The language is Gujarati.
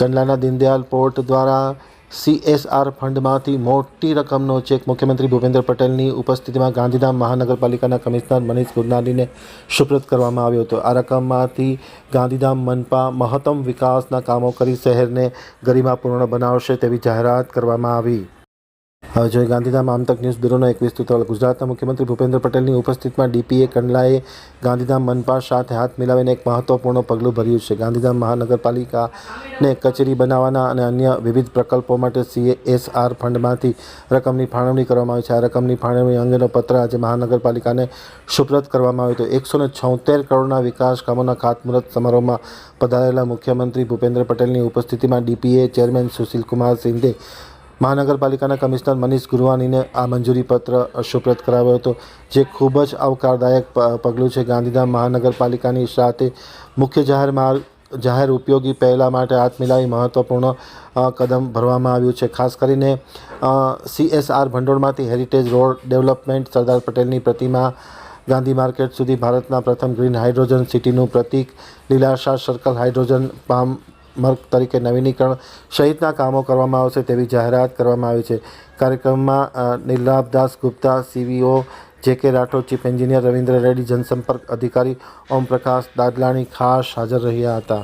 કંડલાના દીનદયાલ પોર્ટ દ્વારા સીએસઆર ફંડમાંથી મોટી રકમનો ચેક મુખ્યમંત્રી ભૂપેન્દ્ર પટેલની ઉપસ્થિતિમાં ગાંધીધામ મહાનગરપાલિકાના કમિશનર મનીષ ગુરનાનીને સુપ્રત કરવામાં આવ્યો હતો. આ રકમમાંથી ગાંધીધામ મનપા મહત્તમ વિકાસના કામો કરી શહેરને ગરિમાપૂર્ણ બનાવશે તેવી જાહેરાત કરવામાં આવી. હવે જોઈએ ગાંધીધામ આમતક ન્યૂઝ બ્યુરોનો વિસ્તૃત અહેવાલ. ગુજરાતના મુખ્યમંત્રી ભૂપેન્દ્ર પટેલની ઉપસ્થિતિમાં ડીપીએ કંડલાએ ગાંધીધામ મનપા સાથે હાથ મિલાવીને એક મહત્વપૂર્ણ પગલું ભર્યું છે. ગાંધીધામ મહાનગરપાલિકાને કચેરી બનાવવાના અને અન્ય વિવિધ પ્રકલ્પો માટે સીએસઆર ફંડમાંથી રકમની ફાળવણી કરવામાં આવી છે. આ રકમની ફાળવણી અંગેનો પત્ર આજે મહાનગરપાલિકાને સુપ્રત કરવામાં આવ્યો હતો. એકસો ને છોતેર કરોડના વિકાસ કામોના ખાતમુહૂર્ત સમારોહમાં પધારેલા મુખ્યમંત્રી ભૂપેન્દ્ર પટેલની ઉપસ્થિતિમાં ડીપીએ ચેરમેન સુશીલ કુમાર સિંધે મહાનગરપાલિકાના કમિશનર મનીષ ગુરવાનીને આ મંજૂરી પત્ર સુપ્રત કરાવ્યો હતો. જે ખૂબ જ આવકારદાયક પગલું છે. ગાંધીધામ મહાનગરપાલિકાની સાથે મુખ્ય જાહેર માર્ગ, જાહેર ઉપયોગી પહેલા માટે હાથ મિલાવી મહત્વપૂર્ણ કદમ ભરવામાં આવ્યું છે. ખાસ કરીને સીએસઆર ભંડોળમાંથી હેરિટેજ રોડ ડેવલપમેન્ટ સરદાર પટેલની પ્રતિમા, ગાંધી માર્કેટ સુધી ભારતના પ્રથમ ગ્રીન હાઇડ્રોજન સિટીનું પ્રતીક, Lilashah circle hydrogen palm Marg તરીકે નવીનીકરણ સહિતના કામો કરવામાં આવશે તેવી જાહેરાત કરવામાં આવી છે. કાર્યક્રમમાં નિર્લાભદાસ Gupta, CVO J K Rathod, chief engineer Ravindra Reddy, જનસંપર્ક અધિકારી ઓમ પ્રકાશ દાદલાણી ખાસ હાજર રહ્યા હતા.